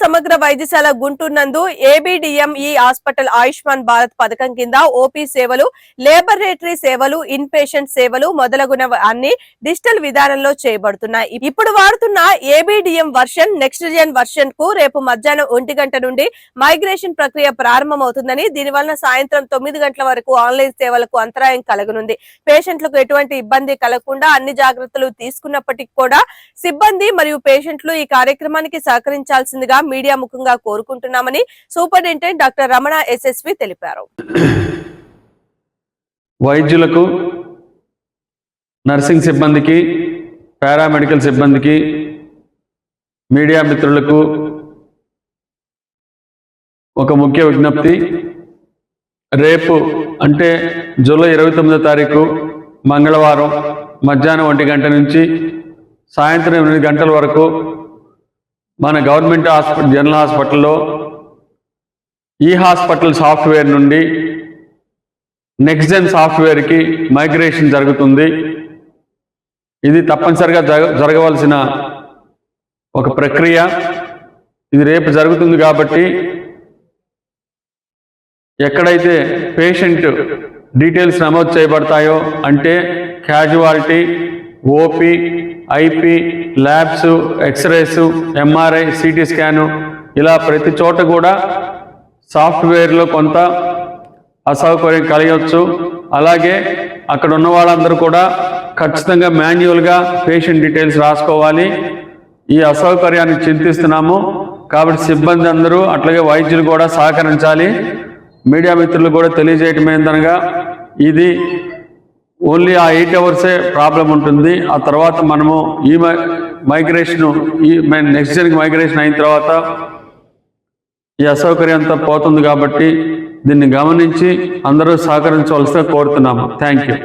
సమగ్ర వైద్యశాల గుంటూరు నందు ఏబిడిఎం ఈ హాస్పిటల్ ఆయుష్మాన్ భారత్ పథకం కింద ఓపీ సేవలు లేబరేటరీ సేవలు ఇన్ పేషెంట్ సేవలు మొదలగున అన్ని డిజిటల్ విధానంలో చేయబడుతున్నాయి. ఇప్పుడు వాడుతున్న ఏబిడిఎం వర్షన్ నెక్స్ట్ జన్ వర్షన్కు రేపు మధ్యాహ్నం ఒంటి గంట నుండి మైగ్రేషన్ ప్రక్రియ ప్రారంభమవుతుందని దీనివలన సాయంత్రం తొమ్మిది గంటల వరకు ఆన్లైన్ సేవలకు అంతరాయం కలగనుంది. పేషెంట్లకు ఎటువంటి ఇబ్బంది కలగకుండా అన్ని జాగ్రత్తలు తీసుకున్నప్పటికీ కూడా సిబ్బంది మరియు పేషెంట్లు ఈ కార్యక్రమానికి సహకరించాల్సిందిగా మీడియా ముఖంగా కోరుకుంటున్నామని సూపరింటెండెంట్ డాక్టర్ రమణ ఎస్ఎస్వి తెలిపారు. వైద్యులకు నర్సింగ్ సిబ్బందికి పారామెడికల్ సిబ్బందికి మీడియా మిత్రులకు ఒక ముఖ్య విజ్ఞప్తి. రేపు అంటే జూలై ఇరవై తొమ్మిదో తారీఖు మంగళవారం మధ్యాహ్నం ఒంటి గంట నుంచి సాయంత్రం ఎనిమిది గంటల వరకు మన గవర్నమెంట్ హాస్పిటల్ జనరల్ హాస్పిటల్లో ఈ హాస్పిటల్ సాఫ్ట్వేర్ నుండి నెక్స్ట్ జెన్ సాఫ్ట్వేర్కి మైగ్రేషన్ జరుగుతుంది. ఇది తప్పనిసరిగా జరగ జరగవలసిన ఒక ప్రక్రియ. ఇది రేపు జరుగుతుంది కాబట్టి ఎక్కడైతే పేషెంట్ డీటెయిల్స్ నమోదు చేయబడతాయో అంటే casualty OP IP labs x rays MRI CT scan ఇలా ప్రతి చోట కూడా సాఫ్ట్వేర్లో కొంత అసౌకర్యం కలగవచ్చు అలాగే అక్కడ ఉన్న వాళ్ళందరూ కూడా ఖచ్చితంగా మాన్యువల్గా పేషెంట్ డీటెయిల్స్ రాసుకోవాలి. ఈ అసౌకర్యాన్ని చింతిస్తున్నాము. కాబట్టి సిబ్బంది అందరూ అట్లాగే వైద్యులు కూడా సహకరించాలి. మీడియా మిత్రులు కూడా తెలియజేయటం ఏందనగా ఇది ఓన్లీ ఆ ఎయిట్ అవర్సే ప్రాబ్లం ఉంటుంది. ఆ తర్వాత మనము ఈ మై మైగ్రేషన్ ఈ నెక్స్ట్ జన్కి మైగ్రేషన్ అయిన తర్వాత ఈ అసౌకర్యం అంతా పోతుంది కాబట్టి దీన్ని గమనించి అందరూ సహకరించవలసిగా కోరుతున్నాము. Thank you.